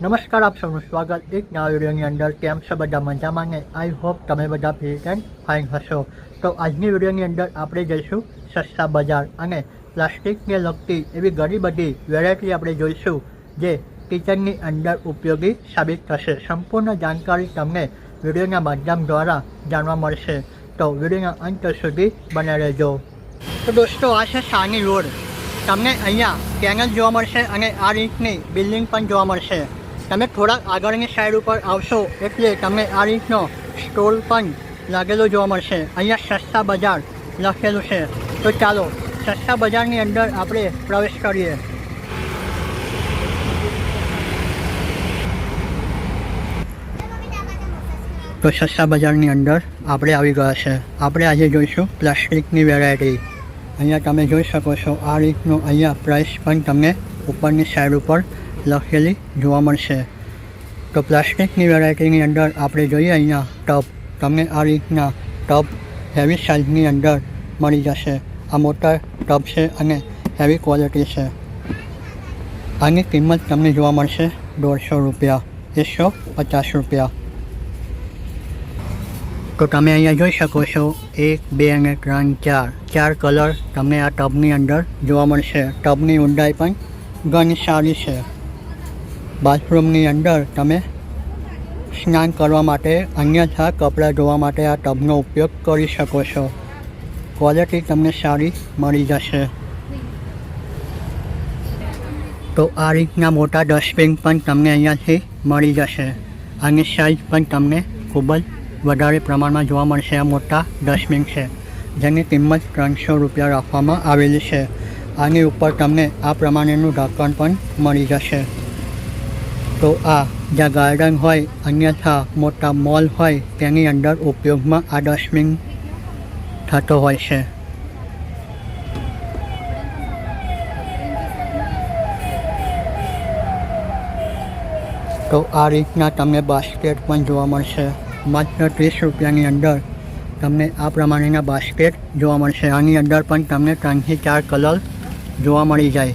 નમસ્કાર, આપ સૌનું સ્વાગત એક નવા વિડીયોની અંદર. કેમ છો બધા મજામાં ને? આઈ હોપ તમે બધા ફિટ એન્ડ ફાઇન હશો. તો આજની વિડીયોની અંદર આપણે જઈશું સસ્તા બજાર અને પ્લાસ્ટિકને લગતી એવી ઘણી બધી વેરાયટી આપણે જોઈશું જે કિચનની અંદર ઉપયોગી સાબિત થશે. સંપૂર્ણ જાણકારી તમને વિડીયોના માધ્યમ દ્વારા જાણવા મળશે. તો વિડીયોના અંત સુધી બને રહેજો. તો દોસ્તો, આ છે સાની રોડ. તમને અહીંયા કેનલ જોવા મળશે અને આ રીતની બિલ્ડિંગ પણ જોવા મળશે. તમે થોડાક આગળની સાઈડ ઉપર આવશો એટલે તમને આ રીતનો સ્ટોલ પણ લાગેલો જોવા મળશે. અહીંયા સસ્તા બજાર લખેલું છે. તો ચાલો, સસ્તા બજારની અંદર આપણે પ્રવેશ કરીએ. તો સસ્તા બજારની અંદર આપણે આવી ગયા છે. આપણે આજે જોઈશું પ્લાસ્ટિકની વેરાયટી અહીંયા તમે જોઈ શકો છો આ રીતનું અહીંયા પ્રાઇસ પણ તમને ઉપરની સાઈડ ઉપર લખેલી જોવા મળશે. તો પ્લાસ્ટિકની વેરાયટીની અંદર આપણે જોઈએ અહીંયા ટબ. તમને આ રીતના ટબ હેવી સાઇઝની અંદર મળી જશે. આ મોટા ટબ છે અને હેવી ક્વોલિટી છે. આની કિંમત તમને જોવા મળશે દોઢસો રૂપિયા, એકસો પચાસ રૂપિયા. તો તમે અહીંયા જોઈ શકો છો, એક, બે અને ત્રણ, ચાર. ચાર કલર તમને આ ટબની અંદર જોવા મળશે. ટબની ઊંડાઈ પણ ઘણી સારી છે. બાથરૂમની અંદર તમે સ્નાન કરવા માટે, અન્યથા કપડાં ધોવા માટે આ ટબનો ઉપયોગ કરી શકો છો. ક્વોલિટી તમને સારી મળી જશે. તો આ રીતના મોટા ડસ્ટબિન પણ તમને અહીંયાથી મળી જશે. આની સાઇઝ પણ તમને ખૂબ જ વધારે પ્રમાણમાં જોવા મળશે. આ મોટા ડસ્ટબિન છે, જેની કિંમત ત્રણસો રૂપિયા રાખવામાં આવેલી છે. આની ઉપર તમને આ પ્રમાણેનું ઢાંકણ પણ મળી જશે. તો આ જ્યાં ગાર્ડન હોય, અન્યથા મોટા મોલ હોય, તેની અંદર ઉપયોગમાં આ ડસ્ટબિન થતો હોય છે. તો આ રીતના તમને બાસ્કેટ પણ જોવા મળશે. માત્ર ત્રીસ રૂપિયાની અંદર તમને આ પ્રમાણેના બાસ્કેટ જોવા મળશે. આની અંદર પણ તમને ત્રણથી ચાર કલર જોવા મળી જાય.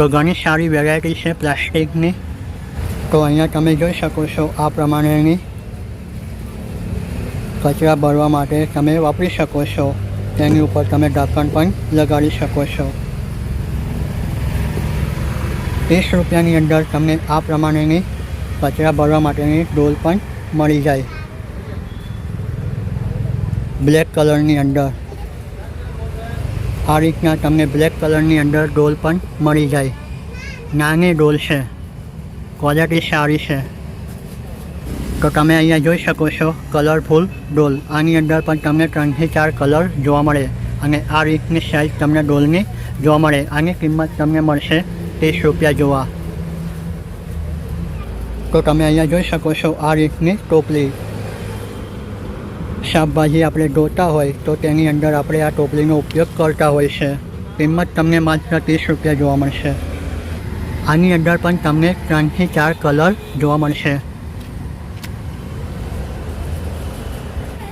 તો ઘણી સારી વેરાયટી છે પ્લાસ્ટિકની. તો અહીંયા તમે જોઈ શકો છો આ પ્રમાણેની કચરા ભરવા માટે તમે વાપરી શકો છો. તેની ઉપર તમે ઢાંકણ પણ લગાડી શકો છો. ત્રીસ રૂપિયાની અંદર તમને આ પ્રમાણેની કચરા ભરવા માટેની ડોલ પણ મળી જાય. બ્લેક કલરની અંદર. આ રીતના તમને બ્લેક કલરની અંદર ડોલ પણ મળી જાય. નાની ડોલ છે. ક્વોલિટી સારી છે. તો તમે અહીંયા જોઈ શકો છો કલરફુલ ડોલ. આની અંદર પણ તમને ત્રણથી ચાર કલર જોવા મળે અને આ રીતની સાઇઝ તમને ડોલની જોવા મળે. આની કિંમત તમને મળશે ત્રીસ રૂપિયા જોવા. તો તમે અહીંયા જોઈ શકો છો આ રીતની ટોપલી. શાકભાજી આપણે ધોતા હોય તો તેની અંદર આપણે આ ટોપલીનો ઉપયોગ કરતા હોય છે. કિંમત તમને માત્ર ત્રીસ રૂપિયા જોવા મળશે. આની અંદર પણ તમને ત્રણથી ચાર કલર જોવા મળશે.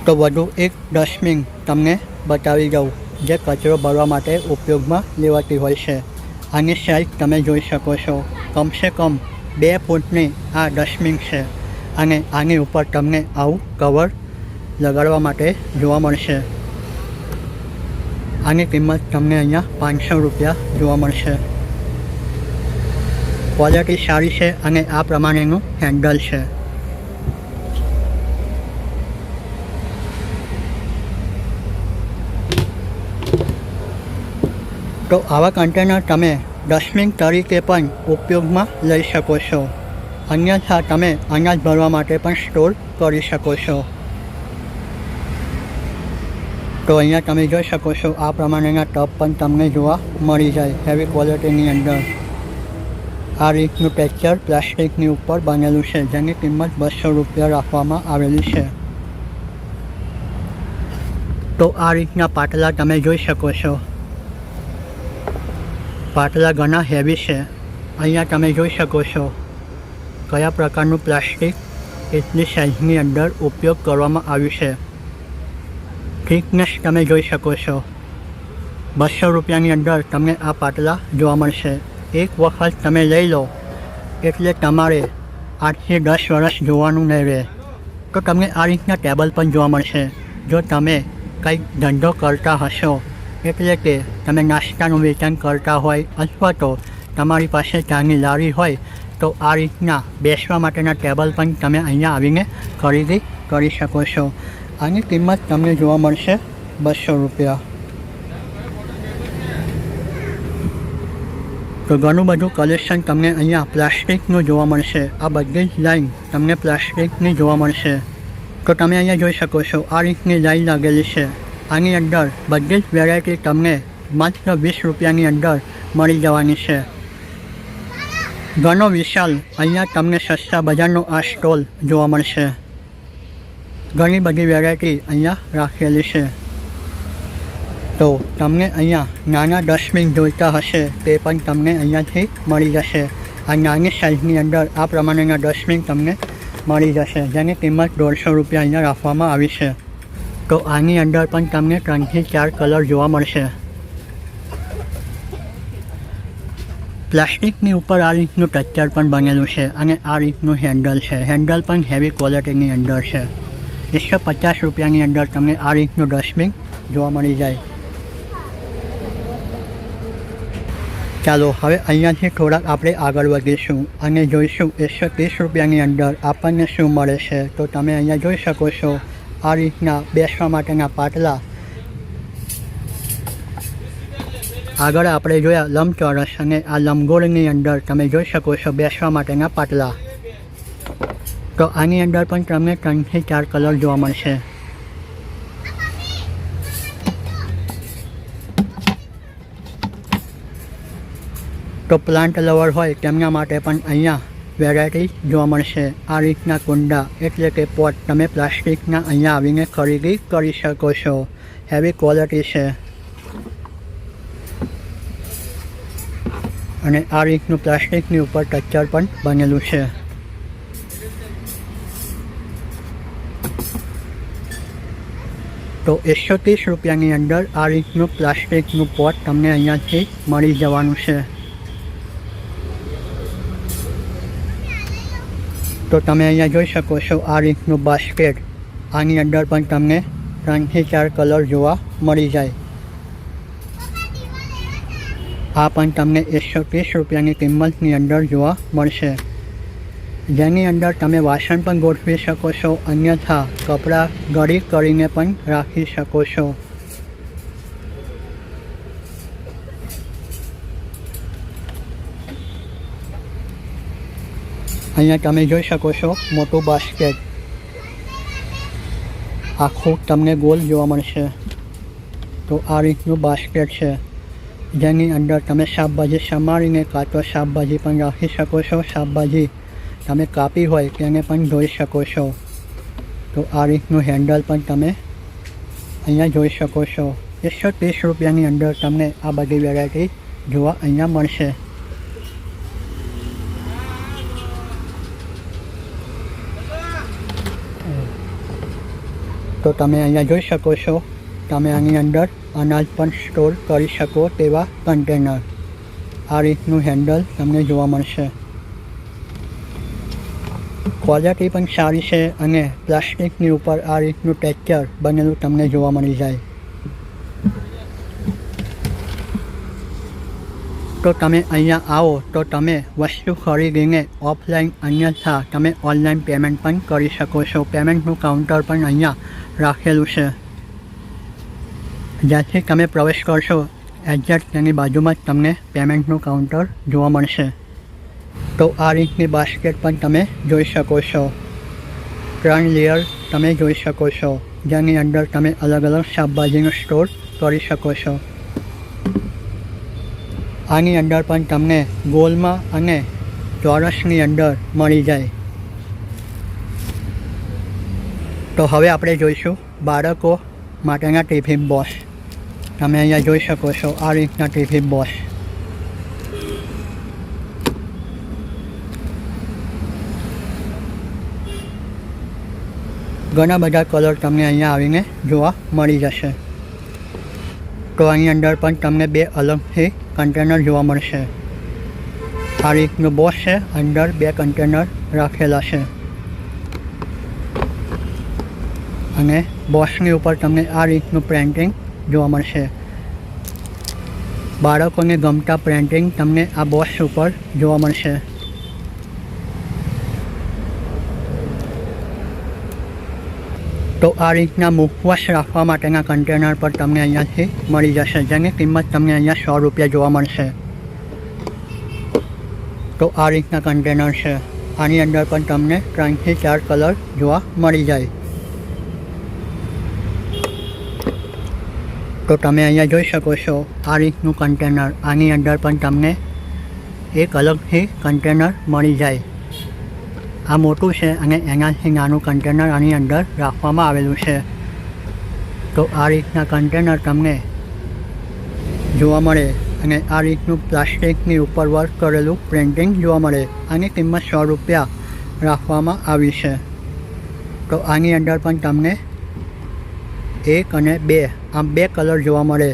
તો વધુ એક ડસ્ટબિન તમને બતાવી દઉં, જે કચરો ભરવા માટે ઉપયોગમાં લેવાતી હોય છે. આની સાઇઝ તમે જોઈ શકો છો. કમસે કમ બે ફૂટની આ ડસ્ટબિન છે અને આની ઉપર તમને આવું કવર લગાડવા માટે જોવા મળશે. આની કિંમત તમને અહીંયા પાંચસો રૂપિયા જોવા મળશે. ક્વોલિટી સારી છે અને આ પ્રમાણેનું હેન્ડલ છે. તો આવા કન્ટેનર તમે ડસ્ટબિન તરીકે પણ ઉપયોગમાં લઈ શકો છો. અન્યથા તમે અનાજ ભરવા માટે પણ સ્ટોર કરી શકો છો. તો અહીંયા તમે જોઈ શકો છો, આ પ્રમાણેના ટબ પણ તમને જોવા મળી જાય હેવી ક્વોલિટીની અંદર. આ રીતનું ટેક્ચર પ્લાસ્ટિકની ઉપર બનેલું છે, જેની કિંમત બસો રૂપિયા રાખવામાં આવેલી છે. તો આ રીતના પાટલા તમે જોઈ શકો છો. પાટલા ઘણા હેવી છે. અહીંયા તમે જોઈ શકો છો કયા પ્રકારનું પ્લાસ્ટિક એટલી સાઇઝની અંદર ઉપયોગ કરવામાં આવ્યું છે. થિકનેસ તમે જોઈ શકો છો. બસો રૂપિયાની અંદર તમને આ પાટલા જોવા મળશે. એક વખત તમે લઈ લો. એટલે તમારે આઠથી દસ વર્ષ જોવાનું નહીં રહે તો તમને આ રીતના ટેબલ પણ જોવા મળશે. જો તમે કંઈક ધંધો કરતા હશો, એટલે કે તમે નાસ્તાનું વેચાણ કરતા હોય અથવા તો તમારી પાસે ચાની લારી હોય, તો આ રીતના બેસવા માટેના ટેબલ પણ તમે અહીંયા આવીને ખરીદી કરી શકો છો. આની કિંમત તમને જોવા મળશે બસો રૂપિયા. તો ઘણું બધું કલેક્શન તમને અહીંયા પ્લાસ્ટિકનું જોવા મળશે. આ બધી જ લાઈન તમને પ્લાસ્ટિકની જોવા મળશે. તો તમે અહીંયા જોઈ શકો છો, આ રીતની લાઈન લાગેલી છે. આની અંદર બધી જ વેરાયટી તમને માત્ર વીસ રૂપિયાની અંદર મળી જવાની છે. ઘણો વિશાલ અહીંયા તમને સસ્તા બજારનો આ સ્ટોલ જોવા મળશે. ઘણી બધી વેરાયટી અહીંયા રાખેલી છે. તો તમને અહીંયા નાના ડસ્ટબિન જોઈતા હશે, તે પણ તમને અહીંયાથી મળી જશે. આ નાની સાઇઝની અંદર આ પ્રમાણેના ડસ્ટબિન તમને મળી જશે, જેની કિંમત દોઢસો રૂપિયા અહીંયા રાખવામાં આવી છે. તો આની અંદર પણ તમને ત્રણથી ચાર કલર જોવા મળશે. પ્લાસ્ટિકની ઉપર આ રીતનું ટચર પણ બનેલું છે અને આ રીતનું હેન્ડલ છે. હેન્ડલ પણ હેવી ક્વોલિટીની અંદર છે. એકસો પચાસ રૂપિયાની અંદર તમને આ રીતનું ડસ્ટબિન જોવા મળી જાય. ચાલો, હવે અહીંયાથી થોડાક આપણે આગળ વધીશું અને જોઈશું એકસો ત્રીસ રૂપિયાની અંદર આપણને શું મળે છે. તો તમે અહીંયા જોઈ શકો છો આ રીતના બેસવા માટેના પાટલા. આગળ આપણે જોયા લંબચોરસ અને આ લંબગોળની અંદર તમે જોઈ શકો છો બેસવા માટેના પાટલા. તો આની અંદર પણ તમને ત્રણથી ચાર કલર જોવા મળશે. તો પ્લાન્ટ લવર હોય તેમના માટે પણ અહીંયા વેરાયટી જોવા મળશે. આ રીતના કુંડા એટલે કે પોટ તમે પ્લાસ્ટિકના અહીંયા આવીને ખરીદી કરી શકો છો. હેવી ક્વોલિટી છે. અને આ રીતનું પ્લાસ્ટિકની ઉપર ટચર પણ બનેલું છે. તો એકસો ત્રીસ રૂપિયાની અંદર આ રીતનું પ્લાસ્ટિકનું પોટ તમને અહીંયાથી મળી જવાનું છે. તો તમે અહીંયા જોઈ શકો છો આ રીતનું બાસ્કેટ. આની અંદર પણ તમને ત્રણથી ચાર કલર જોવા મળી જાય. આ પણ તમને એકસો ત્રીસ રૂપિયાની કિંમતની અંદર જોવા મળશે. જેની અંદર તમે વાસણ પણ ગોઠવી શકો છો, અન્યથા કપડાં ગળી કરીને પણ રાખી શકો છો. અહીંયા તમે જોઈ શકો છો મોટું બાસ્કેટ. આખું તમને ગોલ જોવા મળશે. તો આ રીતનું બાસ્કેટ છે. જેની અંદર તમે શાકભાજી સમારીને કાં તો શાકભાજી પણ રાખી શકો છો, શાકભાજી તમે કાપી હોય તેને પણ જોઈ શકો છો. તો આ રીતનું હેન્ડલ પણ તમે અહીંયા જોઈ શકો છો. એકસો ત્રીસ રૂપિયાની અંદર તમને આ બધી વેરાયટી જોવા અહીંયા મળશે. તો તમે અહીંયા જોઈ શકો છો. તમે આની અંદર અનાજ પણ સ્ટોર કરી શકો તેવા કન્ટેનર આ રીતનું હેન્ડલ તમને જોવા મળશે. ક્વોલિટી પણ સારી છે અને પ્લાસ્ટિકની ઉપર આ રીતનું ટેક્ચર બનેલું તમને જોવા મળી જાય. તો તમે અહીંયા આવો, તો તમે વસ્તુ ખરીદીને ઓફલાઈન અન્યથા તમે ઓનલાઈન પેમેન્ટ પણ કરી શકો છો. પેમેન્ટનું કાઉન્ટર પણ અહીંયા રાખેલું છે. જ્યાંથી તમે પ્રવેશ કરશો, એક્ઝેક્ટ તેની બાજુમાં જ તમને પેમેન્ટનું કાઉન્ટર જોવા મળશે. તો આ રીતની બાસ્કેટ પણ તમે જોઈ શકો છો. ત્રણ લેયર તમે જોઈ શકો છો. જેની અંદર તમે અલગ અલગ શાકભાજીનો સ્ટોર કરી શકો છો. આની અંદર પણ તમને ગોલમાં અને ચોરસની અંદર મળી જાય. તો હવે આપણે જોઈશું બાળકો માટેના ટિફિન બોક્સ તમે અહીંયા જોઈ શકો છો આ રીતના ટિફિન બોક્સ ઘણા બધા કલર તમને અહીંયા આવીને જોવા મળી જશે. તો આની અંદર પણ તમને બે અલગથી કન્ટેનર જોવા મળશે. આ રીતનું બોસ છે, અંદર બે કન્ટેનર રાખેલા છે. અને બોસની ઉપર તમને આ રીતનું પ્રિન્ટિંગ જોવા મળશે. બાળકોને ગમતા પ્રિન્ટિંગ તમને આ બોસ ઉપર જોવા મળશે. તો આ રીતના મુખવાસ રાખવા માટેના કન્ટેનર પર તમને અહીંયાથી મળી જશે, જેની કિંમત તમને અહીંયા સો રૂપિયા જોવા મળશે. તો આ રીતના કન્ટેનર છે. આની અંદર પણ તમને ત્રણથી ચાર કલર જોવા મળી જાય. તો તમે અહીંયા જોઈ શકો છો આ રીતનું કન્ટેનર આની અંદર પણ તમને એક અલગથી કન્ટેનર મળી જાય. આ મોટું છે અને એનાથી નાનું કન્ટેનર આની અંદર રાખવામાં આવેલું છે. તો આ રીતના કન્ટેનર તમને જોવા મળે અને આ રીતનું પ્લાસ્ટિકની ઉપર વર્ક કરેલું પ્રિન્ટિંગ જોવા મળે આની કિંમત સો રૂપિયા રાખવામાં આવી છે. તો આની અંદર પણ તમને એક અને બે, આમ બે કલર જોવા મળે.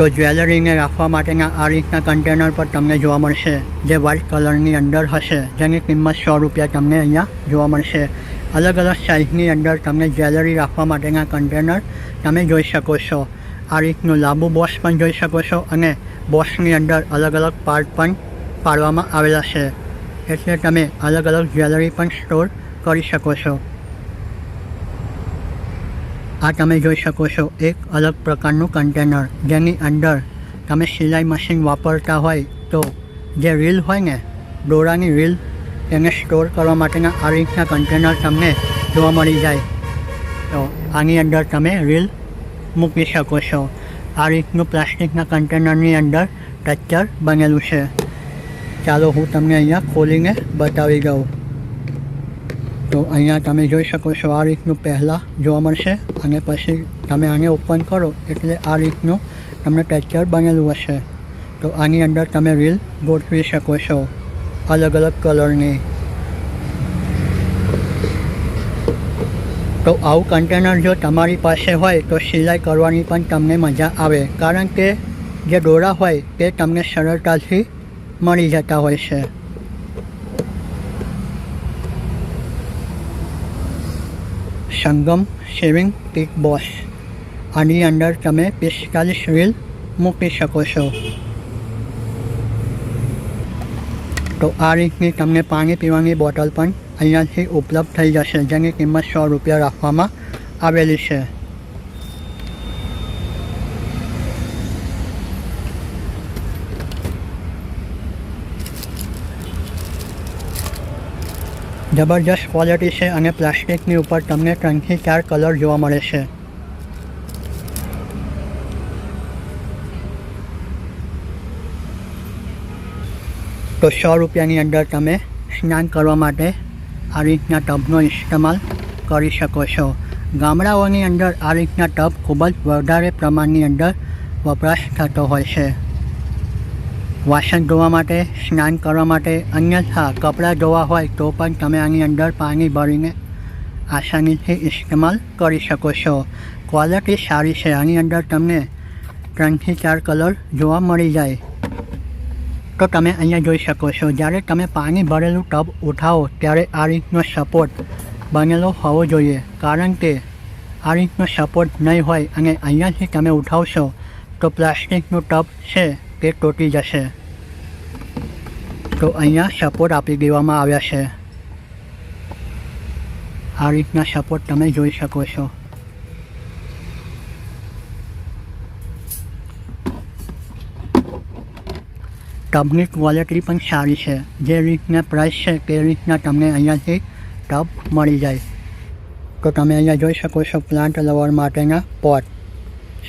તો જ્વેલરીને રાખવા માટેના આ રીતના કન્ટેનર પર તમને જોવા મળશે, જે વ્હાઇટ કલરની અંદર હશે, જેની કિંમત સો રૂપિયા તમને અહીંયા જોવા મળશે. અલગ અલગ સાઇઝની અંદર તમને જ્વેલરી રાખવા માટેના કન્ટેનર તમે જોઈ શકો છો. આ રીતનું લાંબુ બોક્સ પણ જોઈ શકો છો અને બોક્સની અંદર અલગ અલગ પાર્ટ પણ પાડવામાં આવેલા છે. એટલે તમે અલગ અલગ જ્વેલરી પણ સ્ટોર કરી શકો છો. આ તમે જોઈ શકો છો, એક અલગ પ્રકારનું કન્ટેનર જેની અંદર તમે સિલાઈ મશીન વાપરતા હોય તો જે રીલ હોય ને, દોરાની રીલ તેને સ્ટોર કરવા માટેના આ રીતના કન્ટેનર તમને જોવા મળી જાય. તો આની અંદર તમે રીલ મૂકી શકો છો. આ રીતનું પ્લાસ્ટિકના કન્ટેનરની અંદર ટચર બનેલું છે. ચાલો હું તમને અહીંયા ખોલીને બતાવી દઉં. તો અહીંયા તમે જોઈ શકો છો આ રીતનું પહેલાં જોવા મળશે અને પછી તમે આને ઓપન કરો એટલે આ રીતનું તમને ટેક્ચર બનેલું હશે. તો આની અંદર તમે રીલ ગોઠવી શકો છો અલગ અલગ કલરની તો આવું કન્ટેનર જો તમારી પાસે હોય તો સિલાઈ કરવાની પણ તમને મજા આવે કારણ કે જે દોરા હોય તે તમને સરળતાથી મળી જતા હોય છે. સંગમ શેવિંગ કિક બોસ આની અંદર તમે પિસ્તાલીસ રીલ મૂકી શકો છો. તો આ રીતની તમને પાણી પીવાની બોટલ પણ અહીંયાથી ઉપલબ્ધ થઈ જશે, જેની કિંમત સો રૂપિયા રાખવામાં આવેલી છે. જબરજસ્ત ક્વોલિટી છે અને પ્લાસ્ટિકની ઉપર તમને ત્રણથી ચાર કલર જોવા મળે છે. તો સો રૂપિયાની અંદર તમે સ્નાન કરવા માટે આ રીતના ટબનો ઇસ્તેમાલ કરી શકો છો. ગામડાઓની અંદર આ રીતના ટબ ખૂબ જ વધારે પ્રમાણની અંદર વપરાશ થતો હોય છે. વાસણ ધોવા માટે, સ્નાન કરવા માટે અન્યથા કપડાં ધોવા હોય તો પણ તમે આની અંદર પાણી ભરીને આસાનીથી ઇસ્તેમાલ કરી શકો છો. ક્વોલિટી સારી છે. આની અંદર તમને ત્રણથી ચાર કલર જોવા મળી જાય. તો તમે અહીંયા જોઈ શકો છો. જ્યારે તમે પાણી ભરેલું ટબ ઉઠાવો, ત્યારે આ રીતનો સપોર્ટ બનેલો હોવો જોઈએ. કારણ કે આ રીતનો સપોર્ટ નહીં હોય અને અહીંયાથી તમે ઉઠાવશો તો પ્લાસ્ટિકનું ટબ છે. તે તૂટી જશે. તો અહીંયા સપોર્ટ આપી દેવામાં આવ્યા છે. આ રીતના સપોર્ટ તમે જોઈ શકો છો. ટબની ક્વોલિટી પણ સારી છે. જે રીતના પ્રાઇસ છે તે રીતના તમને અહીંયાથી ટબ મળી જાય. તો તમે અહીંયા જોઈ શકો છો પ્લાન્ટ લવર માટેના પોટ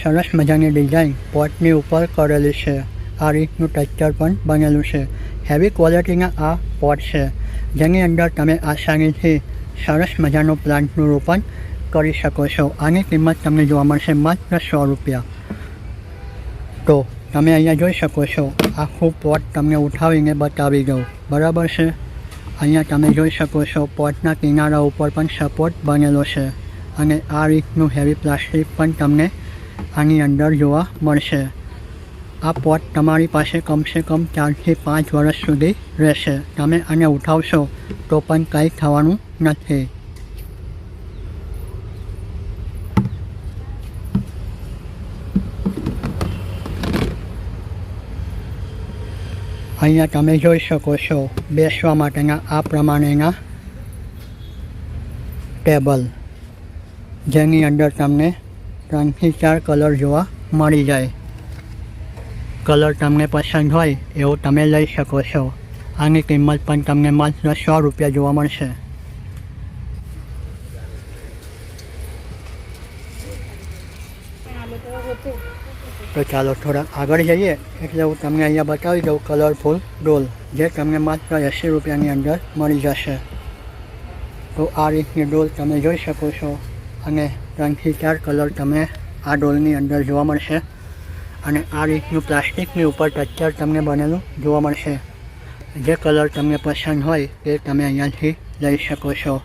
સરસ મજાની ડિઝાઇન પોટની ઉપર કરેલી છે. આ રીતનું ટેક્ચર પણ બનેલું છે. હેવી ક્વોલિટીના આ પોટ છે. જેની અંદર તમે આસાનીથી સરસ મજાનું પ્લાન્ટનું રોપણ કરી શકો છો. આની કિંમત તમને જોવા મળશે માત્ર સો રૂપિયા. તો તમે અહીંયા જોઈ શકો છો, આખું પોટ તમને ઉઠાવીને બતાવી દઉં. બરાબર છે? અહીંયા તમે જોઈ શકો છો પોટના કિનારા ઉપર પણ સપોર્ટ બનેલો છે. અને આ રીતનું હેવી પ્લાસ્ટિક પણ તમને આની અંદર જોવા મળશે. આ પોટ તમારી પાસે કમસે કમ ચારથી પાંચ વર્ષ સુધી રહેશે. તમે આને ઉઠાવશો તો પણ કંઈ થવાનું નથી. અહીંયા તમે જોઈ શકો છો બેસવા માટેના આ પ્રમાણેના ટેબલ, જેની અંદર તમને ત્રણથી ચાર કલર જોવા મળી જાય. કલર તમને પસંદ હોય એવું તમે લઈ શકો છો. આની કિંમત પણ તમને માત્ર સો રૂપિયા જોવા મળશે. તો ચાલો થોડા આગળ જઈએ એટલે હું તમને અહીંયા બતાવી દઉં કલરફુલ ડોલ જે તમને માત્ર એંસી રૂપિયાની અંદર મળી જશે. તો આ રીતની ડોલ તમે જોઈ શકો છો અને ત્રણથી ચાર કલર તમને આ ડોલની અંદર જોવા મળશે. અને આ રીતનું પ્લાસ્ટિકની ઉપર ટેક્ચર તમને બનેલું જોવા મળશે. જે કલર તમને પસંદ હોય તે તમે અહીંયાથી લઈ શકો છો.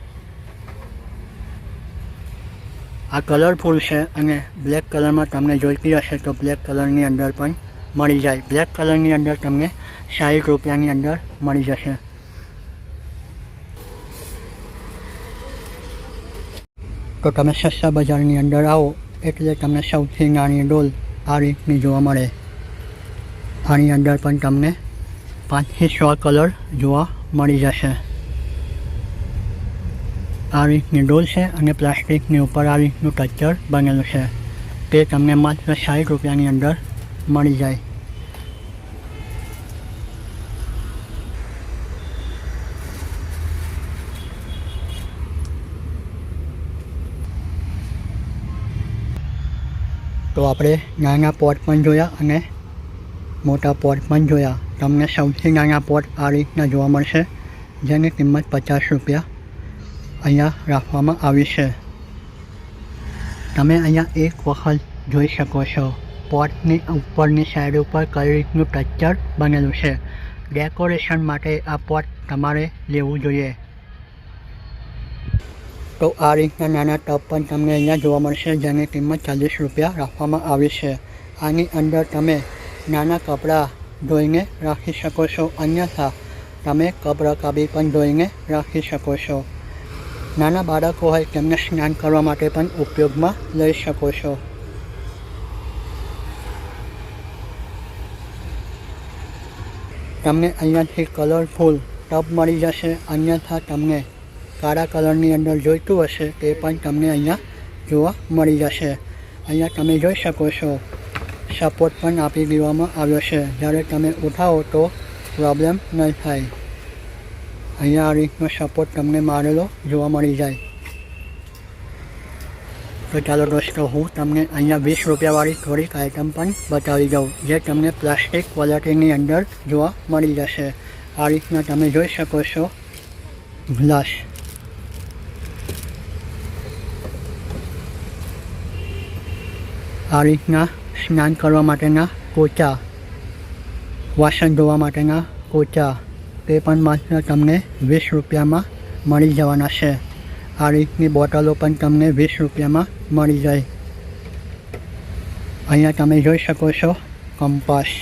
આ કલરફુલ છે અને બ્લેક કલરમાં તમને જોઈતી હશે તો બ્લેક કલરની અંદર પણ મળી જાય. બ્લેક કલરની અંદર તમને સાઠ રૂપિયાની અંદર મળી જશે. તો તમે સસ્તા બજારની અંદર આવો એટલે તમને સૌથી નાની ડોલ આ રીતની જોવા મળે. આની અંદર પણ તમને પાંચથી છ કલર જોવા મળી જશે. આ રીતની ડોલ છે અને પ્લાસ્ટિકની ઉપર આ રીતનું ટેક્ચર બનેલું છે. તે તમને માત્ર સાઠ રૂપિયાની અંદર મળી જાય. તો આપણે નાના પોટ પણ જોયા અને મોટા પોટ પણ જોયા. તમને સૌથી નાના પોટ આ રીતના જોવા મળશે, જેની કિંમત પચાસ રૂપિયા અહીંયા રાખવામાં આવી છે. તમે અહીંયા એક વખત જોઈ શકો છો, પોટની ઉપરની સાઈડ ઉપર કઈ રીતનું ટેક્ચર બનેલું છે. ડેકોરેશન માટે આ પોટ તમારે લેવું જોઈએ. તો આ રીતના નાના ટબ પણ તમને અહીંયા જોવા મળશે, જેની કિંમત ચાલીસ રૂપિયા રાખવામાં આવી છે. આની અંદર તમે નાના કપડાં ધોઈને રાખી શકો છો, અન્યથા તમે કપરકાબી પણ ધોઈને રાખી શકો છો. નાના બાળકો હોય તેમને સ્નાન કરવા માટે પણ ઉપયોગમાં લઈ શકો છો. તમને અહીંયાથી કલરફુલ ટબ મળી જશે, અન્યથા તમને કાળા કલરની અંદર જોઈતું હશે તે પણ તમને અહીંયા જોવા મળી જશે. અહીંયા તમે જોઈ શકો છો સપોર્ટ પણ આપી દેવામાં આવ્યો છે. જ્યારે તમે ઉઠાવો તો પ્રોબ્લેમ નહીં થાય. અહીંયા આ રીતનો સપોર્ટ તમને મારેલો જોવા મળી જાય. તો ચાલો દોસ્તો, હું તમને અહીંયા વીસ રૂપિયાવાળી થોડીક આઇટમ પણ બતાવી દઉં, જે તમને પ્લાસ્ટિક ક્વોલિટીની અંદર જોવા મળી જશે. આ રીતના તમે જોઈ શકો છો ગ્લાસ આ રીતના સ્નાન કરવા માટેના કોચા વાસણ ધોવા માટેના કોચા તે પણ માત્ર તમને વીસ રૂપિયામાં મળી જવાના છે. આ રીતની બોટલો પણ તમને વીસ રૂપિયામાં મળી જાય. અહીંયા તમે જોઈ શકો છો કંપાસ.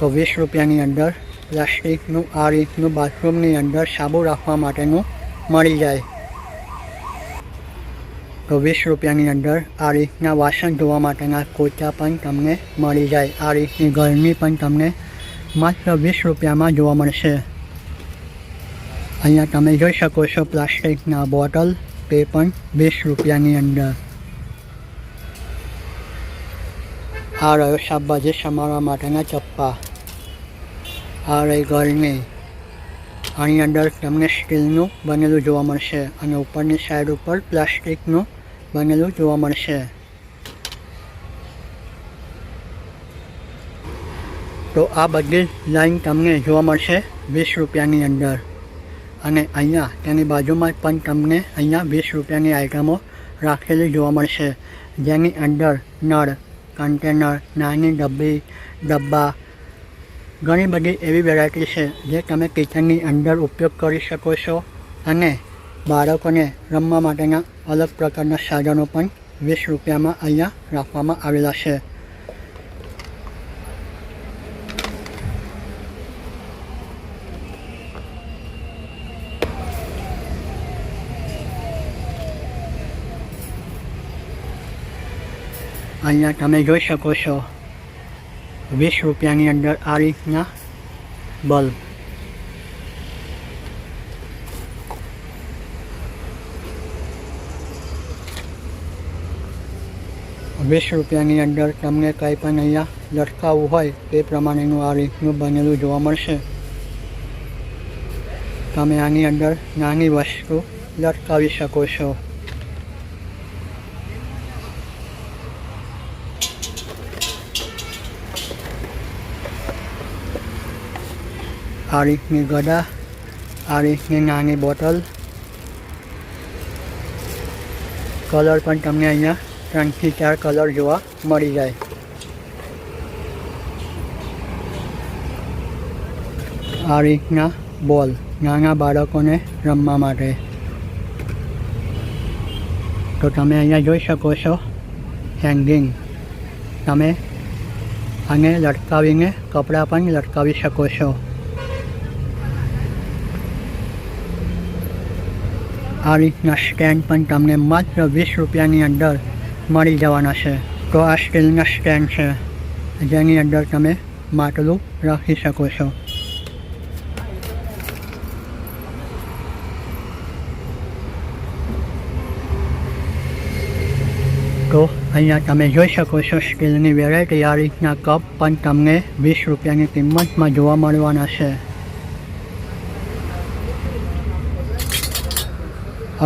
તો વીસ રૂપિયાની અંદર પ્લાસ્ટિકનું આ રીતનું બાથરૂમની અંદર સાબુ રાખવા માટેનું મળી જાય. તો વીસ રૂપિયાની અંદર આ રીતના વાસણ ધોવા માટેના કોચા પણ તમને મળી જાય. આ રીતની ગરમી પણ તમને માત્ર વીસ રૂપિયામાં જોવા મળશે. અહીંયા તમે જોઈ શકો છો પ્લાસ્ટિકના બોટલ, તે પણ વીસ રૂપિયાની અંદર. આ રહ્યો શાકભાજી સમારવા માટેના ચપ્પા. આ રહી ગરમી. આની અંદર તમને સ્ટીલનું બનેલું જોવા મળશે અને ઉપરની સાઈડ ઉપર પ્લાસ્ટિકનું બનેલું જોવા મળશે. તો આ બધી લાઈન તમને જોવા મળશે વીસ રૂપિયાની અંદર. અને અહીંયા તેની બાજુમાં પણ તમને અહીંયા વીસ રૂપિયાની આઇટમો રાખેલી જોવા મળશે. જેની અંદર નળ, કન્ટેનર, નાની ડબ્બી, ડબ્બા, ઘણી બધી એવી વેરાયટી છે જે તમે કિચનની અંદર ઉપયોગ કરી શકો છો. અને બાળકોને રમવા માટેના અલગ પ્રકારના સાધનો પણ વીસ રૂપિયામાં અહીંયા રાખવામાં આવેલા છે. અહીંયા તમે જોઈ શકો છો. વીસ રૂપિયાની અંદર આ રીતના બલ્બ વીસ રૂપિયાની અંદર તમને કંઈ પણ અહીંયા લટકાવવું હોય તે પ્રમાણેનું આ રીતનું બનેલું જોવા મળશે. તમે આની અંદર નાની વસ્તુ લટકાવી શકો છો. આ રીતની ગદા, આ રીતની નાની બોટલ. કલર પણ તમને અહીંયા ત્રણથી ચાર કલર જોવા મળી જાય. આ રીતના બોલ નાના બાળકોને રમવા માટે. તો તમે અહીંયા જોઈ શકો છો હેંગિંગ તમે આને લટકાવીને કપડાં પણ લટકાવી શકો છો. આ રીતના સ્ટેન્ડ પણ તમને માત્ર વીસ રૂપિયાની અંદર મળી જવાના છે. તો આ સ્ટીલના સ્ટેન્ડ છે. જેની અંદર તમે માટલું રાખી શકો છો. તો અહીંયા તમે જોઈ શકો છો સ્ટીલની વેરાયટી આ રીતના કપ પણ તમને વીસ રૂપિયાની કિંમતમાં જોવા મળવાના છે.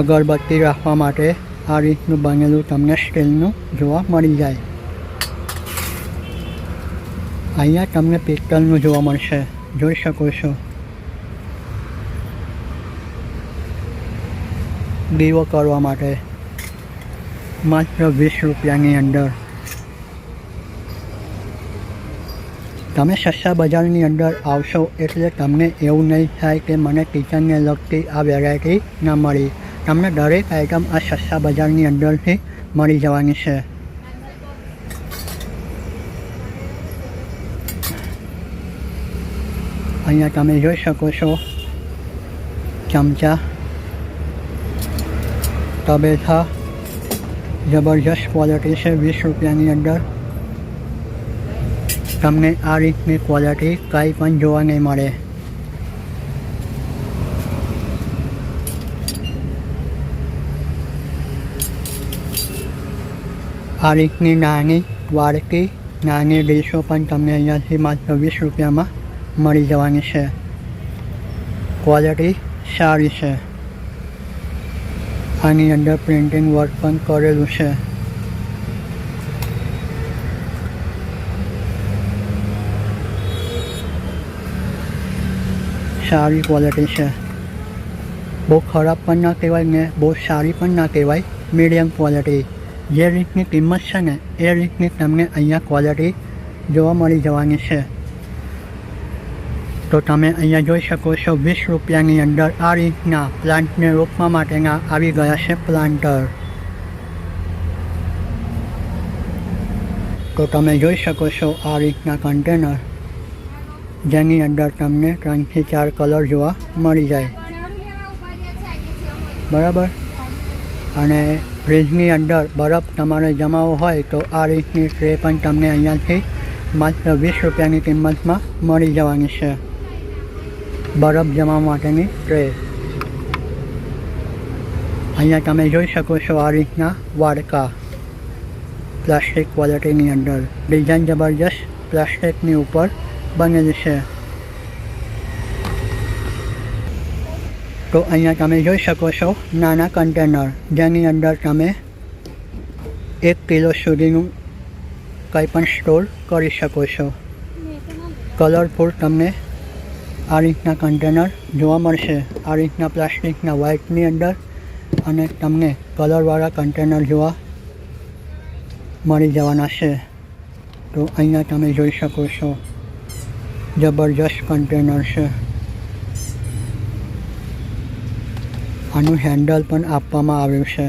અગરબત્તી રાખવા માટે આ રીતનું બનેલું તમને સ્ટીલનું જોવા મળી જાય. અહીંયા તમને પિત્તળનું જોવા મળશે. જોઈ શકો છો. દીવો કરવા માટે માત્ર વીસ રૂપિયાની અંદર. તમે સસ્તા બજારની અંદર આવશો એટલે તમને એવું નહીં થાય કે મને કિચનને લગતી આ વેરાયટી ન મળી. તમને દરેક આઇટમ આ સસ્તા બજારની અંદરથી મળી જવાની છે. અહીંયા તમે જોઈ શકો છો ચમચા, તબેથા, જબરજસ્ત ક્વોલિટી છે વીસ રૂપિયાની અંદર. તમને આ રીતની ક્વોલિટી કંઈ પણ જોવા નહીં મળે. આ રીતની નાની વાડકી નાની ડીશો પણ તમને અહીંયાથી માત્ર વીસ રૂપિયામાં મળી જવાની છે. ક્વોલિટી સારી છે. આની અંદર પ્રિન્ટિંગ વર્ક પણ કરેલું છે. સારી ક્વોલિટી છે. બહુ ખરાબ પણ ના કહેવાય ને બહુ સારી પણ ના કહેવાય. મીડિયમ ક્વોલિટી જે રીતની કિંમત છે ને, એ રીતની તમને અહીંયા ક્વોલિટી જોવા મળી જવાની છે. તો તમે અહીંયા જોઈ શકો છો વીસ રૂપિયાની અંદર આ રીતના પ્લાન્ટને રોપવા માટેના આવી ગયા છે પ્લાન્ટર. તો તમે જોઈ શકો છો આ રીતના કન્ટેનર જેની અંદર તમને ત્રણથી ચાર કલર જોવા મળી જાય. બરાબર? અને ફ્રીજની અંદર બરફ તમારે જમાવો હોય તો આ રીતની ટ્રે પણ તમને અહીંયાથી માત્ર વીસ રૂપિયાની કિંમતમાં મળી જવાની છે. બરફ જમા માટેની ટ્રે. અહીંયા તમે જોઈ શકો છો આ રીતના વાડકા પ્લાસ્ટિક ક્વોલિટીની અંદર. ડિઝાઇન જબરજસ્ત પ્લાસ્ટિકની ઉપર બનેલી છે. તો અહીંયા તમે જોઈ શકો છો નાના કન્ટેનર જેની અંદર તમે એક કિલો સુધીનું કંઈ પણ સ્ટોર કરી શકો છો. કલરફુલ તમને આ રીતના કન્ટેનર જોવા મળશે. આ રીતના પ્લાસ્ટિકના વ્હાઇટની અંદર અને તમને કલરવાળા કન્ટેનર જોવા મળી જવાના છે. તો અહીંયા તમે જોઈ શકો છો. જબરજસ્ત કન્ટેનર છે. આનું હેન્ડલ પણ આપવામાં આવ્યું છે.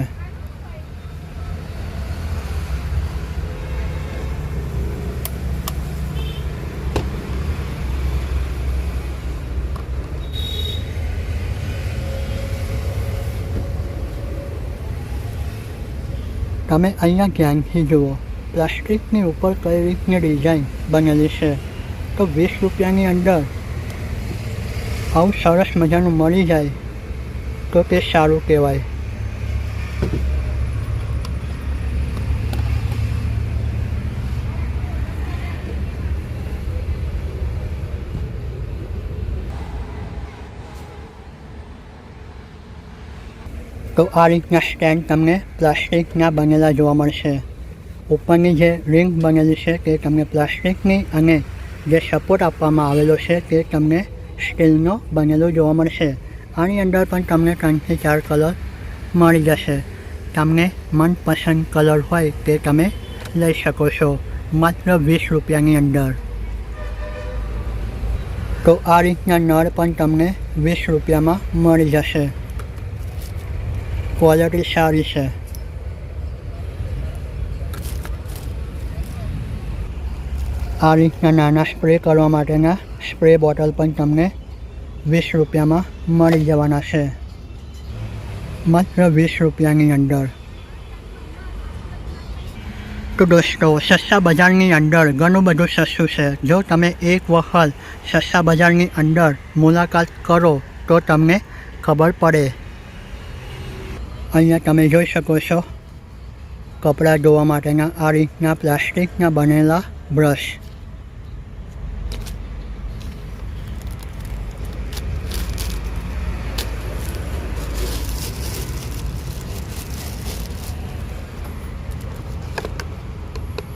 તમે અહીંયા ધ્યાનથી જુઓ? પ્લાસ્ટિકની ઉપર કઈ રીતની ડિઝાઇન બનેલી છે? તો વીસ રૂપિયાની અંદર આવું સરસ મજાનું મળી જાય તો તે સારું કહેવાય. તો આ રીતના સ્ટેન્ડ તમને પ્લાસ્ટિકના બનેલા જોવા મળશે. ઉપરની જે રિંગ બનેલી છે તે તમને પ્લાસ્ટિકની અને જે સપોર્ટ આપવામાં આવેલો છે તે તમને સ્ટીલનો બનેલો જોવા મળશે. આની અંદર પણ તમને ત્રણથી ચાર કલર મળી જશે. તમને મનપસંદ કલર હોય તે તમે લઈ શકો છો, માત્ર વીસ રૂપિયાની અંદર. તો આ રીતના નળ પણ તમને વીસ રૂપિયામાં મળી જશે. ક્વોલિટી સારી છે. આ રીતના નાના સ્પ્રે કરવા માટેના સ્પ્રે બોટલ પણ તમને વીસ રૂપિયામાં મળી જવાના છે. માત્ર વીસ રૂપિયાની અંદર. તો દોસ્તો, સસ્તા બજારની અંદર ઘણું બધું સસ્તું છે. જો તમે એક વખત સસ્તા બજારની અંદર મુલાકાત કરો, તો તમને ખબર પડે. અહીંયા તમે જોઈ શકો છો કપડાં ધોવા માટેના આ રીતના પ્લાસ્ટિકના બનેલા બ્રશ.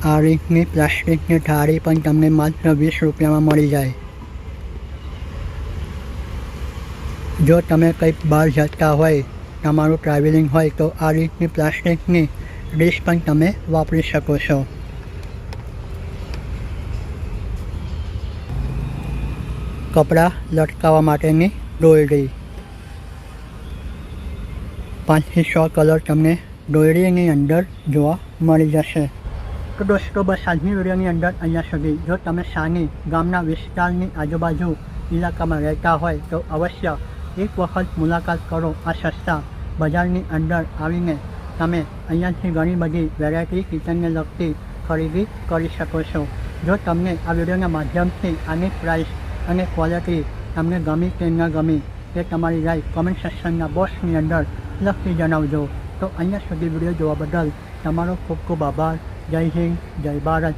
આ રીતની પ્લાસ્ટિકની થાળી પણ તમને માત્ર વીસ રૂપિયામાં મળી જાય. જો તમે કંઈક બહાર જતા હોય, તમારું ટ્રાવેલિંગ હોય, તો આ રીતની પ્લાસ્ટિકની ડીશ પણ તમે વાપરી શકો છો. કપડાં લટકાવવા માટેની દોરડી પાંચથી છ કલર તમને દોરડીની અંદર જોવા મળી જશે. તો દોસ્તો બસ આજની વિડીયોની અંદર અહીંયા સુધી. જો તમે સાની ગામના વિસ્તારની આજુબાજુ ઇલાકામાં રહેતા હોય તો અવશ્ય એક વખત મુલાકાત કરો આ સસ્તા બજારની અંદર આવીને તમે અહીંયાથી ઘણી બધી વેરાયટી કિચનને લગતી ખરીદી કરી શકો છો. જો તમને આ વિડીયોના માધ્યમથી આની પ્રાઇસ અને ક્વોલિટી તમને ગમી કે ન ગમી તે તમારી રાય કોમેન્ટ સેક્શનના બોક્સની અંદર લખી જણાવજો. તો અહીંયા સુધી વીડિયો જોવા બદલ તમારો ખૂબ ખૂબ આભાર. જય હિન્દ જય ભારત